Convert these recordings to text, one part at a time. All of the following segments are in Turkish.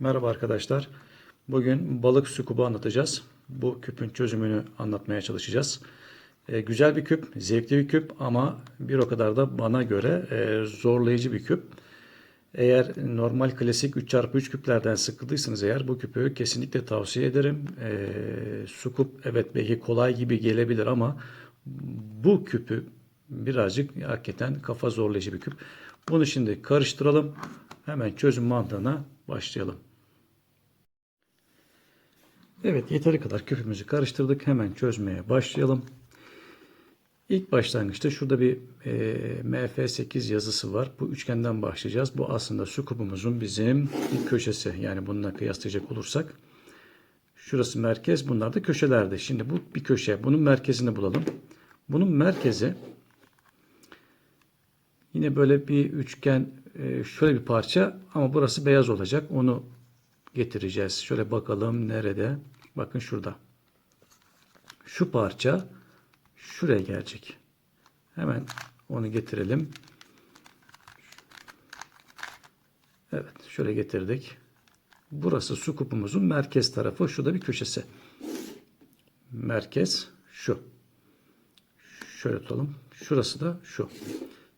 Merhaba arkadaşlar. Bugün balık su kubu anlatacağız. Bu küpün çözümünü anlatmaya çalışacağız. Ee, güzel bir küp, zevkli bir küp ama bir o kadar da bana göre e, zorlayıcı bir küp. Eğer normal klasik 3x3 küplerden sıkıldıysanız eğer bu küpü kesinlikle tavsiye ederim. Ee, su kup evet belki kolay gibi gelebilir ama bu küpü birazcık hakikaten kafa zorlayıcı bir küp. Bunu şimdi karıştıralım. Hemen çözüm mantığına başlayalım. Evet yeteri kadar küpümüzü karıştırdık. Hemen çözmeye başlayalım. İlk başlangıçta şurada bir e, MF8 yazısı var. Bu üçgenden başlayacağız. Bu aslında su kubumuzun bizim bir köşesi. Yani bununla kıyaslayacak olursak. Şurası merkez. Bunlar da köşelerde. Şimdi bu bir köşe. Bunun merkezini bulalım. Bunun merkezi yine böyle bir üçgen e, şöyle bir parça ama burası beyaz olacak. Onu getireceğiz. Şöyle bakalım nerede? Bakın şurada. Şu parça şuraya gelecek. Hemen onu getirelim. Evet, şöyle getirdik. Burası su kupumuzun merkez tarafı. Şurada bir köşesi. Merkez şu. Şöyle tutalım. Şurası da şu.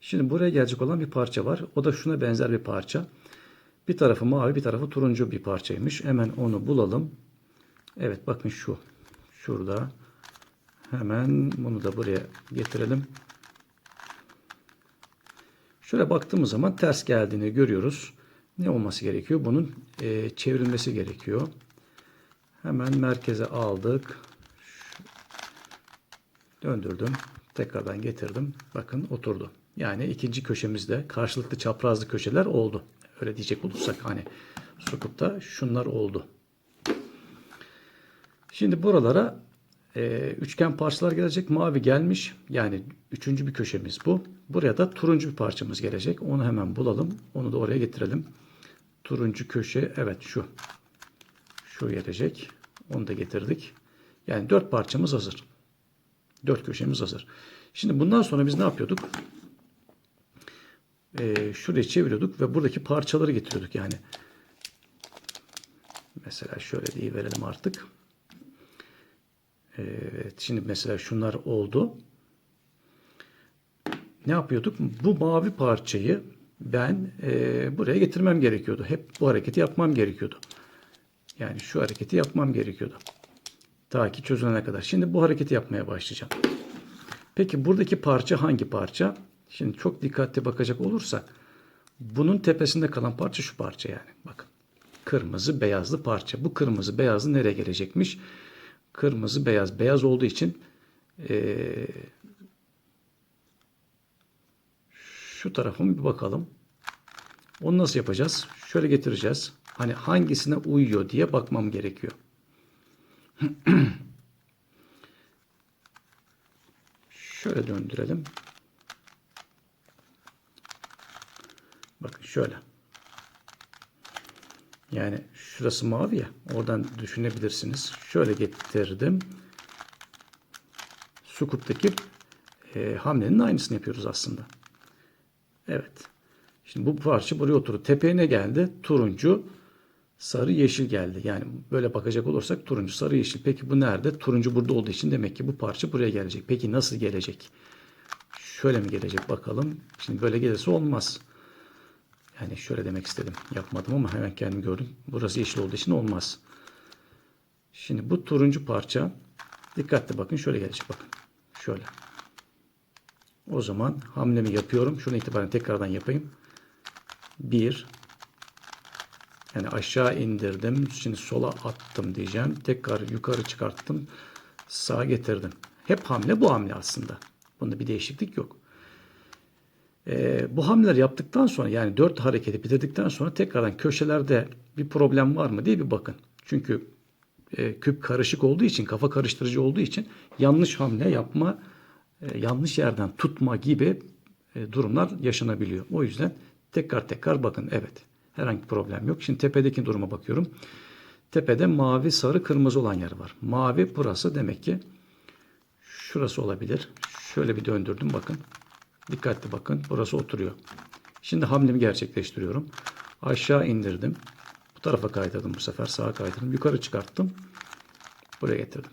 Şimdi buraya gelecek olan bir parça var. O da şuna benzer bir parça. Bir tarafı mavi, bir tarafı turuncu bir parçaymış. Hemen onu bulalım. Evet bakın şu. Şurada. Hemen bunu da buraya getirelim. Şöyle baktığımız zaman ters geldiğini görüyoruz. Ne olması gerekiyor? Bunun e, çevrilmesi gerekiyor. Hemen merkeze aldık. Döndürdüm. Tekrardan getirdim. Bakın oturdu. Yani ikinci köşemizde karşılıklı çaprazlı köşeler oldu. Öyle diyecek olursak hani sukupta şunlar oldu. Şimdi buralara e, üçgen parçalar gelecek. Mavi gelmiş. Yani üçüncü bir köşemiz bu. Buraya da turuncu bir parçamız gelecek. Onu hemen bulalım. Onu da oraya getirelim. Turuncu köşe evet şu. Şu gelecek. Onu da getirdik. Yani dört parçamız hazır. Dört köşemiz hazır. Şimdi bundan sonra biz ne yapıyorduk? Ee, şurayı çeviriyorduk ve buradaki parçaları getiriyorduk yani. Mesela şöyle diye verelim artık. Evet, şimdi mesela şunlar oldu. Ne yapıyorduk? Bu mavi parçayı ben e, buraya getirmem gerekiyordu. Hep bu hareketi yapmam gerekiyordu. Yani şu hareketi yapmam gerekiyordu. Ta ki çözülene kadar. Şimdi bu hareketi yapmaya başlayacağım. Peki buradaki parça hangi parça? Şimdi çok dikkatli bakacak olursak bunun tepesinde kalan parça şu parça yani. Bakın. Kırmızı beyazlı parça. Bu kırmızı beyazlı nereye gelecekmiş? Kırmızı beyaz. Beyaz olduğu için ee, şu tarafımı bir bakalım. Onu nasıl yapacağız? Şöyle getireceğiz. Hani hangisine uyuyor diye bakmam gerekiyor. Şöyle döndürelim. Bakın şöyle. Yani şurası mavi ya. Oradan düşünebilirsiniz. Şöyle getirdim. Sukup'taki e, hamlenin aynısını yapıyoruz aslında. Evet. Şimdi bu parça buraya oturdu. Tepeye geldi? Turuncu, sarı, yeşil geldi. Yani böyle bakacak olursak turuncu, sarı, yeşil. Peki bu nerede? Turuncu burada olduğu için demek ki bu parça buraya gelecek. Peki nasıl gelecek? Şöyle mi gelecek bakalım. Şimdi böyle gelirse olmaz. Yani şöyle demek istedim. Yapmadım ama hemen kendim gördüm. Burası yeşil olduğu için olmaz. Şimdi bu turuncu parça dikkatli bakın şöyle gelecek bakın. Şöyle. O zaman hamlemi yapıyorum. Şunu itibaren tekrardan yapayım. Bir. Yani aşağı indirdim. Şimdi sola attım diyeceğim. Tekrar yukarı çıkarttım. Sağa getirdim. Hep hamle bu hamle aslında. Bunda bir değişiklik yok. Ee, bu hamleler yaptıktan sonra yani dört hareketi bitirdikten sonra tekrardan köşelerde bir problem var mı diye bir bakın. Çünkü e, küp karışık olduğu için, kafa karıştırıcı olduğu için yanlış hamle yapma, e, yanlış yerden tutma gibi e, durumlar yaşanabiliyor. O yüzden tekrar tekrar bakın. Evet, herhangi bir problem yok. Şimdi tepedeki duruma bakıyorum. Tepede mavi, sarı, kırmızı olan yer var. Mavi burası demek ki şurası olabilir. Şöyle bir döndürdüm bakın. Dikkatli bakın. Burası oturuyor. Şimdi hamlemi gerçekleştiriyorum. Aşağı indirdim. Bu tarafa kaydırdım bu sefer. Sağa kaydırdım. Yukarı çıkarttım. Buraya getirdim.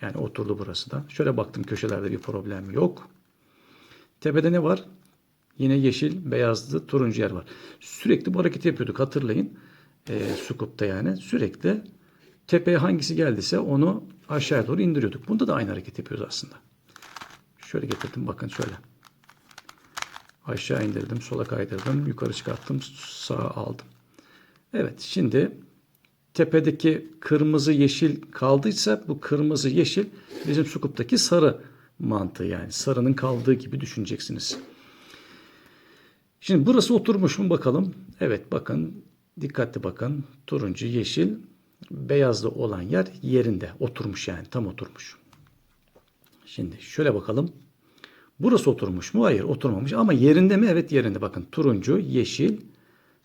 Yani oturdu burası da. Şöyle baktım köşelerde bir problem yok. Tepede ne var? Yine yeşil, beyazlı, turuncu yer var. Sürekli bu hareketi yapıyorduk hatırlayın. E, Scoop'ta yani. Sürekli tepeye hangisi geldiyse onu aşağıya doğru indiriyorduk. Bunda da aynı hareket yapıyoruz aslında. Şöyle getirdim bakın şöyle. Aşağı indirdim, sola kaydırdım, yukarı çıkarttım, sağa aldım. Evet şimdi tepedeki kırmızı yeşil kaldıysa bu kırmızı yeşil bizim Scoop'taki sarı mantığı yani sarının kaldığı gibi düşüneceksiniz. Şimdi burası oturmuş mu bakalım. Evet bakın dikkatli bakın turuncu yeşil beyazlı olan yer yerinde oturmuş yani tam oturmuş. Şimdi şöyle bakalım. Burası oturmuş mu? Hayır oturmamış ama yerinde mi? Evet yerinde. Bakın turuncu, yeşil,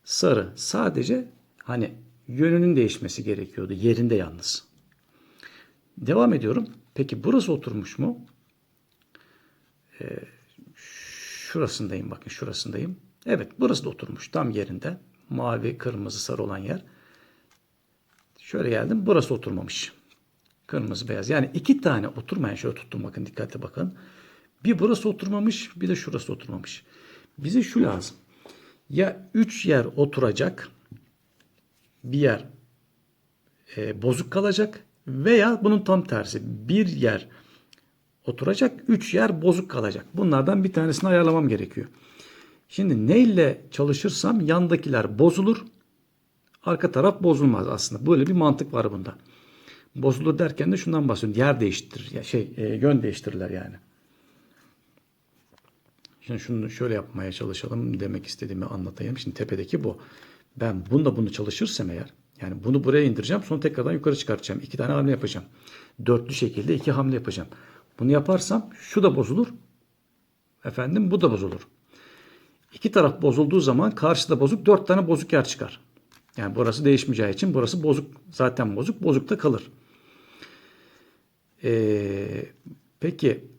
sarı. Sadece hani yönünün değişmesi gerekiyordu. Yerinde yalnız. Devam ediyorum. Peki burası oturmuş mu? Ee, şurasındayım bakın şurasındayım. Evet burası da oturmuş tam yerinde. Mavi, kırmızı, sarı olan yer. Şöyle geldim. Burası oturmamış. Kırmızı, beyaz. Yani iki tane oturmayan şöyle tuttum bakın dikkatli bakın. Bir burası oturmamış bir de şurası oturmamış. Bize şu lazım. Ya üç yer oturacak bir yer e, bozuk kalacak veya bunun tam tersi bir yer oturacak üç yer bozuk kalacak. Bunlardan bir tanesini ayarlamam gerekiyor. Şimdi neyle çalışırsam yandakiler bozulur. Arka taraf bozulmaz aslında. Böyle bir mantık var bunda. Bozulur derken de şundan bahsediyorum. Yer değiştirir. Şey e, yön değiştirirler yani. Şimdi şunu şöyle yapmaya çalışalım demek istediğimi anlatayım. Şimdi tepedeki bu. Ben bunda bunu çalışırsam eğer yani bunu buraya indireceğim sonra tekrardan yukarı çıkartacağım. İki tane hamle yapacağım. Dörtlü şekilde iki hamle yapacağım. Bunu yaparsam şu da bozulur. Efendim bu da bozulur. İki taraf bozulduğu zaman karşıda bozuk dört tane bozuk yer çıkar. Yani burası değişmeyeceği için burası bozuk zaten bozuk bozukta kalır. Ee, peki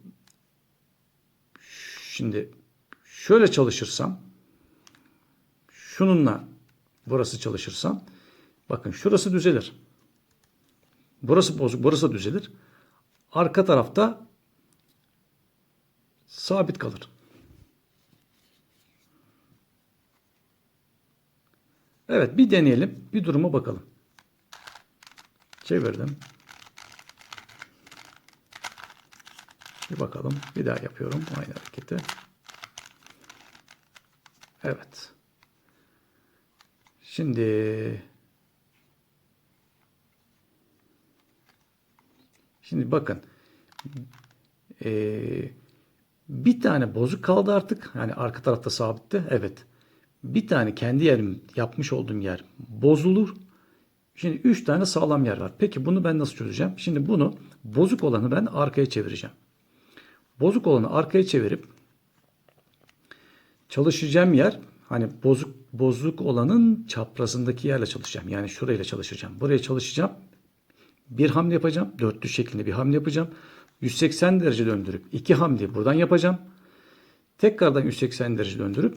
Şimdi şöyle çalışırsam şununla burası çalışırsam bakın şurası düzelir. Burası bozuk, burası düzelir. Arka tarafta sabit kalır. Evet bir deneyelim. Bir duruma bakalım. Çevirdim. Bir bakalım. Bir daha yapıyorum aynı hareketi. Evet. Şimdi Şimdi bakın. Ee, bir tane bozuk kaldı artık. Yani arka tarafta sabitti. Evet. Bir tane kendi yerim yapmış olduğum yer bozulur. Şimdi 3 tane sağlam yer var. Peki bunu ben nasıl çözeceğim? Şimdi bunu bozuk olanı ben arkaya çevireceğim. Bozuk olanı arkaya çevirip çalışacağım yer hani bozuk bozuk olanın çaprazındaki yerle çalışacağım. Yani şurayla çalışacağım. Buraya çalışacağım. Bir hamle yapacağım. Dörtlü şeklinde bir hamle yapacağım. 180 derece döndürüp iki hamle buradan yapacağım. Tekrardan 180 derece döndürüp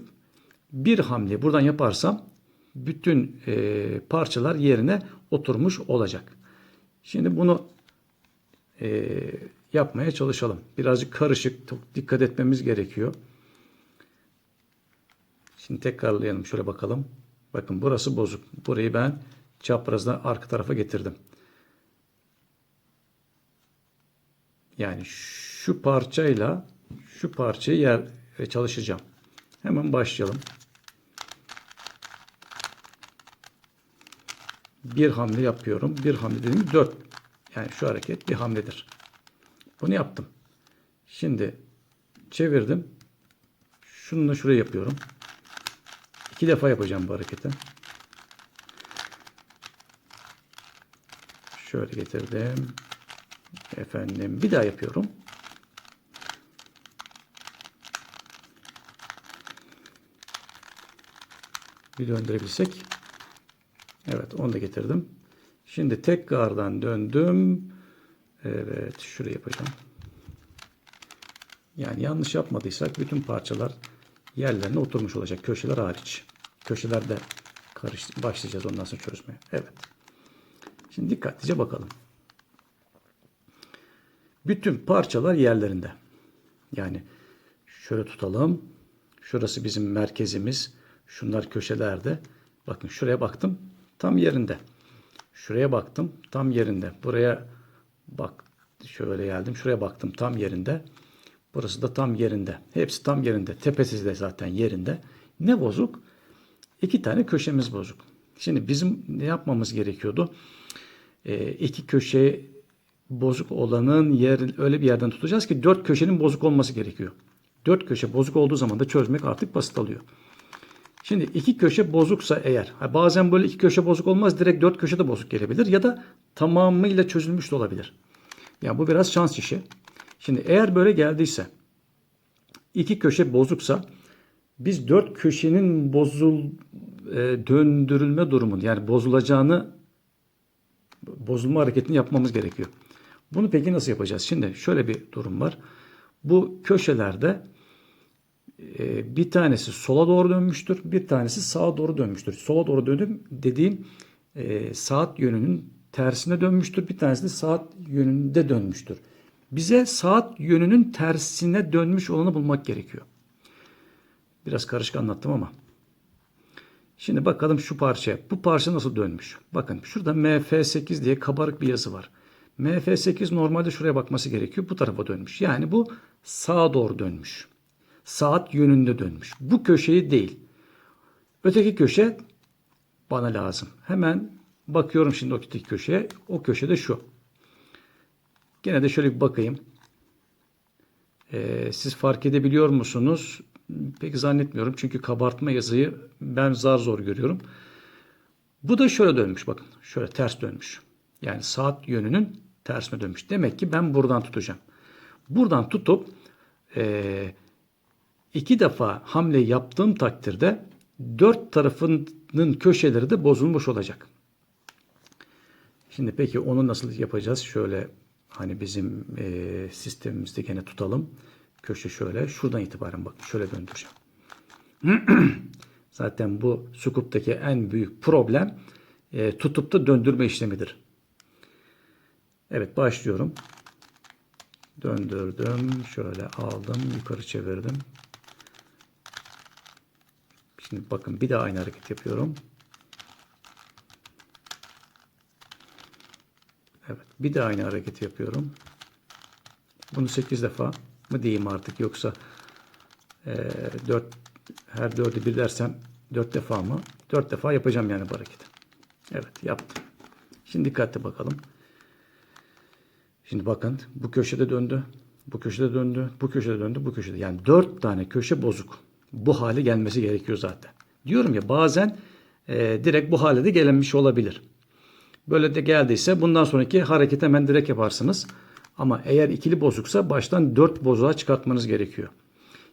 bir hamle buradan yaparsam bütün e, parçalar yerine oturmuş olacak. Şimdi bunu e, yapmaya çalışalım. Birazcık karışık, dikkat etmemiz gerekiyor. Şimdi tekrarlayalım. Şöyle bakalım. Bakın burası bozuk. Burayı ben çaprazdan arka tarafa getirdim. Yani şu parçayla şu parçayı yer ve çalışacağım. Hemen başlayalım. Bir hamle yapıyorum. Bir hamle dediğim dört. Yani şu hareket bir hamledir. Bunu yaptım. Şimdi çevirdim. Şunu şuraya yapıyorum. İki defa yapacağım bu hareketi. Şöyle getirdim. Efendim bir daha yapıyorum. Bir döndürebilsek. Evet onu da getirdim. Şimdi tekrardan döndüm. Evet şuraya yapacağım. Yani yanlış yapmadıysak bütün parçalar yerlerine oturmuş olacak. Köşeler hariç. Köşelerde karış başlayacağız ondan sonra çözmeye. Evet. Şimdi dikkatlice bakalım. Bütün parçalar yerlerinde. Yani şöyle tutalım. Şurası bizim merkezimiz. Şunlar köşelerde. Bakın şuraya baktım. Tam yerinde. Şuraya baktım. Tam yerinde. Buraya bak şöyle geldim. Şuraya baktım. Tam yerinde. Burası da tam yerinde. Hepsi tam yerinde. Tepesi de zaten yerinde. Ne bozuk? İki tane köşemiz bozuk. Şimdi bizim ne yapmamız gerekiyordu? Ee, iki köşe bozuk olanın yer öyle bir yerden tutacağız ki dört köşenin bozuk olması gerekiyor. Dört köşe bozuk olduğu zaman da çözmek artık basit oluyor. Şimdi iki köşe bozuksa eğer bazen böyle iki köşe bozuk olmaz direkt dört köşe de bozuk gelebilir ya da tamamıyla çözülmüş de olabilir. Yani bu biraz şans işi. Şimdi eğer böyle geldiyse iki köşe bozuksa biz dört köşenin bozul e, döndürülme durumunu yani bozulacağını bozulma hareketini yapmamız gerekiyor. Bunu peki nasıl yapacağız? Şimdi şöyle bir durum var. Bu köşelerde e, bir tanesi sola doğru dönmüştür, bir tanesi sağa doğru dönmüştür. Sola doğru dönüm dediğim e, saat yönünün tersine dönmüştür, bir tanesi de saat yönünde dönmüştür. Bize saat yönünün tersine dönmüş olanı bulmak gerekiyor. Biraz karışık anlattım ama. Şimdi bakalım şu parça. Bu parça nasıl dönmüş? Bakın şurada MF8 diye kabarık bir yazı var. MF8 normalde şuraya bakması gerekiyor. Bu tarafa dönmüş. Yani bu sağa doğru dönmüş. Saat yönünde dönmüş. Bu köşeyi değil. Öteki köşe bana lazım. Hemen bakıyorum şimdi o öteki köşeye. O köşede şu. Gene de şöyle bir bakayım. Ee, siz fark edebiliyor musunuz? Pek zannetmiyorum. Çünkü kabartma yazıyı ben zar zor görüyorum. Bu da şöyle dönmüş bakın. Şöyle ters dönmüş. Yani saat yönünün tersine dönmüş. Demek ki ben buradan tutacağım. Buradan tutup e, iki defa hamle yaptığım takdirde dört tarafının köşeleri de bozulmuş olacak. Şimdi peki onu nasıl yapacağız? Şöyle hani bizim e, sistemimizde gene tutalım. Köşe şöyle. Şuradan itibaren bakın. Şöyle döndüreceğim. Zaten bu sukuptaki en büyük problem e, tutup da döndürme işlemidir. Evet başlıyorum. Döndürdüm. Şöyle aldım. Yukarı çevirdim. Şimdi bakın bir daha aynı hareket yapıyorum. Evet. Bir daha aynı hareket yapıyorum. Bunu 8 defa mı diyeyim artık yoksa e, 4 her 4'ü bir dersem 4 defa mı? 4 defa yapacağım yani bu hareketi. Evet yaptım. Şimdi dikkatli bakalım. Şimdi bakın bu köşede döndü. Bu köşede döndü. Bu köşede döndü. Bu köşede. Yani 4 tane köşe bozuk. Bu hale gelmesi gerekiyor zaten. Diyorum ya bazen e, direkt bu hale de gelinmiş olabilir. Böyle de geldiyse bundan sonraki hareketi hemen direkt yaparsınız. Ama eğer ikili bozuksa baştan 4 bozuğa çıkartmanız gerekiyor.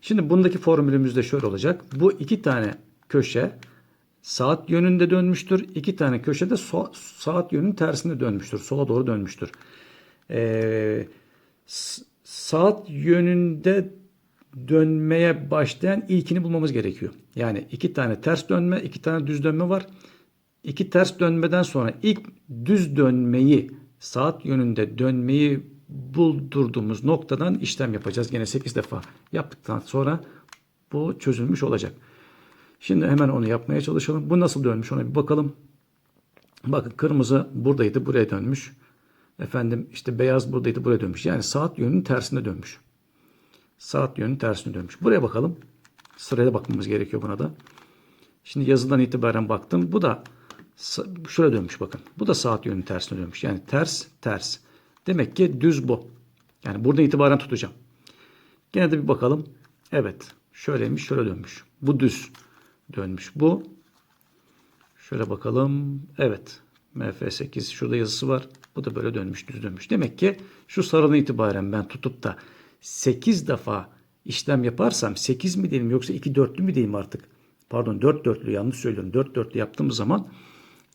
Şimdi bundaki formülümüz de şöyle olacak. Bu iki tane köşe saat yönünde dönmüştür. İki tane köşe de so saat yönünün tersine dönmüştür. Sola doğru dönmüştür. Ee, saat yönünde dönmeye başlayan ilkini bulmamız gerekiyor. Yani iki tane ters dönme, iki tane düz dönme var. İki ters dönmeden sonra ilk düz dönmeyi, saat yönünde dönmeyi buldurduğumuz noktadan işlem yapacağız. Gene 8 defa yaptıktan sonra bu çözülmüş olacak. Şimdi hemen onu yapmaya çalışalım. Bu nasıl dönmüş ona bir bakalım. Bakın kırmızı buradaydı buraya dönmüş. Efendim işte beyaz buradaydı buraya dönmüş. Yani saat yönünün tersine dönmüş. Saat yönünün tersine dönmüş. Buraya bakalım. Sırayla bakmamız gerekiyor buna da. Şimdi yazıdan itibaren baktım. Bu da şöyle dönmüş bakın. Bu da saat yönünün tersine dönmüş. Yani ters ters. Demek ki düz bu. Yani burada itibaren tutacağım. Gene de bir bakalım. Evet. Şöyleymiş şöyle dönmüş. Bu düz dönmüş. Bu şöyle bakalım. Evet. MF8 şurada yazısı var. Bu da böyle dönmüş düz dönmüş. Demek ki şu sarıdan itibaren ben tutup da 8 defa işlem yaparsam 8 mi diyelim yoksa 2 dörtlü mü diyeyim artık. Pardon 4 dörtlü yanlış söylüyorum. 4 dörtlü yaptığımız zaman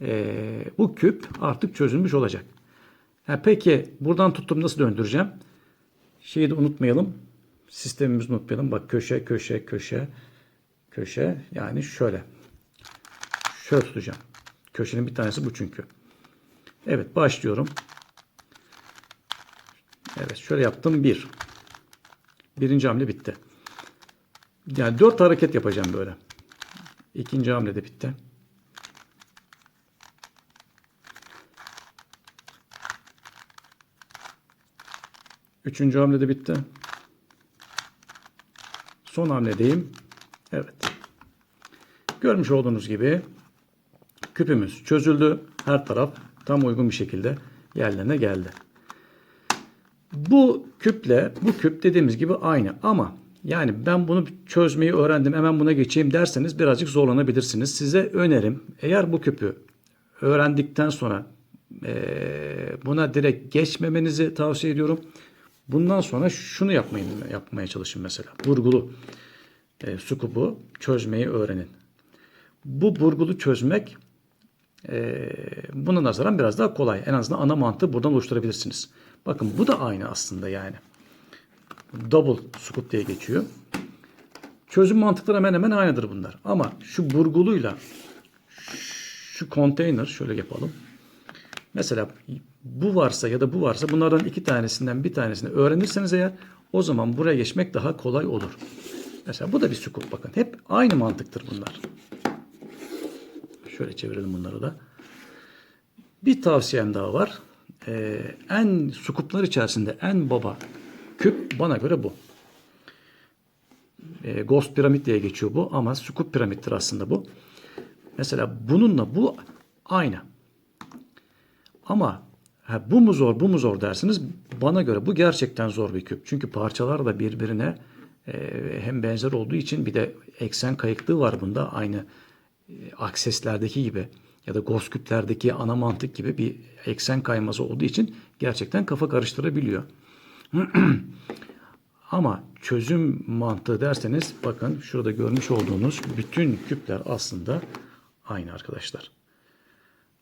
e, bu küp artık çözülmüş olacak. Ha, peki buradan tuttum nasıl döndüreceğim? Şeyi de unutmayalım. Sistemimizi unutmayalım. Bak köşe köşe köşe köşe yani şöyle. Şöyle tutacağım. Köşenin bir tanesi bu çünkü. Evet başlıyorum. Evet şöyle yaptım. Bir. Birinci hamle bitti. Yani dört hareket yapacağım böyle. İkinci hamle de bitti. Üçüncü hamle de bitti. Son hamledeyim. Evet. Görmüş olduğunuz gibi küpümüz çözüldü. Her taraf tam uygun bir şekilde yerlerine geldi. Bu küple bu küp dediğimiz gibi aynı ama yani ben bunu çözmeyi öğrendim hemen buna geçeyim derseniz birazcık zorlanabilirsiniz. Size önerim eğer bu küpü öğrendikten sonra eee, buna direkt geçmemenizi tavsiye ediyorum. Bundan sonra şunu yapmayın, yapmaya çalışın mesela. Vurgulu e, su kubu çözmeyi öğrenin. Bu burgulu çözmek e, buna nazaran biraz daha kolay. En azından ana mantığı buradan oluşturabilirsiniz. Bakın bu da aynı aslında yani. Double scoop diye geçiyor. Çözüm mantıkları hemen hemen aynıdır bunlar. Ama şu burguluyla şu konteyner şöyle yapalım. Mesela bu varsa ya da bu varsa bunlardan iki tanesinden bir tanesini öğrenirseniz eğer o zaman buraya geçmek daha kolay olur. Mesela bu da bir scoop bakın. Hep aynı mantıktır bunlar. Şöyle çevirelim bunları da. Bir tavsiyem daha var. Ee, en scooplar içerisinde en baba küp bana göre bu. Ee, Ghost piramit diye geçiyor bu ama scoop piramittir aslında bu. Mesela bununla bu aynı. Ama ha, bu mu zor bu mu zor dersiniz. Bana göre bu gerçekten zor bir küp. Çünkü parçalar da birbirine e, hem benzer olduğu için bir de eksen kayıklığı var bunda. Aynı e, akseslerdeki gibi ya da ghost küplerdeki ana mantık gibi bir eksen kayması olduğu için gerçekten kafa karıştırabiliyor. Ama çözüm mantığı derseniz bakın şurada görmüş olduğunuz bütün küpler aslında aynı arkadaşlar.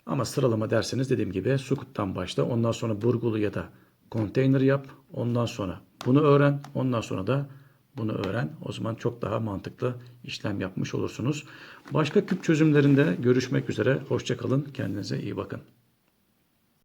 Ama sıralama derseniz dediğim gibi Sukut'tan başla. Ondan sonra burgulu ya da konteyner yap. Ondan sonra bunu öğren. Ondan sonra da bunu öğren. O zaman çok daha mantıklı işlem yapmış olursunuz. Başka küp çözümlerinde görüşmek üzere. Hoşçakalın. Kendinize iyi bakın.